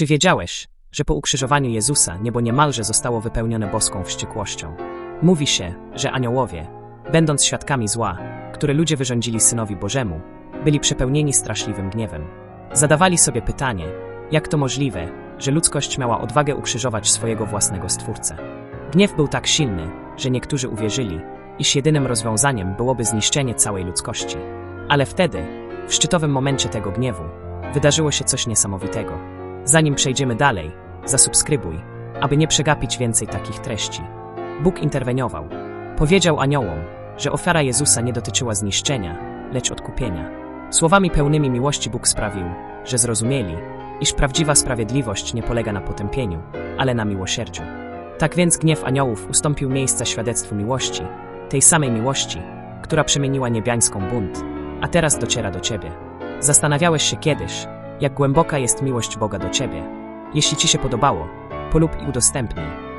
Czy wiedziałeś, że po ukrzyżowaniu Jezusa niebo niemalże zostało wypełnione boską wściekłością? Mówi się, że aniołowie, będąc świadkami zła, które ludzie wyrządzili Synowi Bożemu, byli przepełnieni straszliwym gniewem. Zadawali sobie pytanie, jak to możliwe, że ludzkość miała odwagę ukrzyżować swojego własnego Stwórcę. Gniew był tak silny, że niektórzy uwierzyli, iż jedynym rozwiązaniem byłoby zniszczenie całej ludzkości. Ale wtedy, w szczytowym momencie tego gniewu, wydarzyło się coś niesamowitego. Zanim przejdziemy dalej, zasubskrybuj, aby nie przegapić więcej takich treści. Bóg interweniował. Powiedział aniołom, że ofiara Jezusa nie dotyczyła zniszczenia, lecz odkupienia. Słowami pełnymi miłości Bóg sprawił, że zrozumieli, iż prawdziwa sprawiedliwość nie polega na potępieniu, ale na miłosierdziu. Tak więc gniew aniołów ustąpił miejsca świadectwu miłości, tej samej miłości, która przemieniła niebiańską bunt, a teraz dociera do ciebie. Zastanawiałeś się kiedyś, jak głęboka jest miłość Boga do ciebie. Jeśli ci się podobało, polub i udostępnij,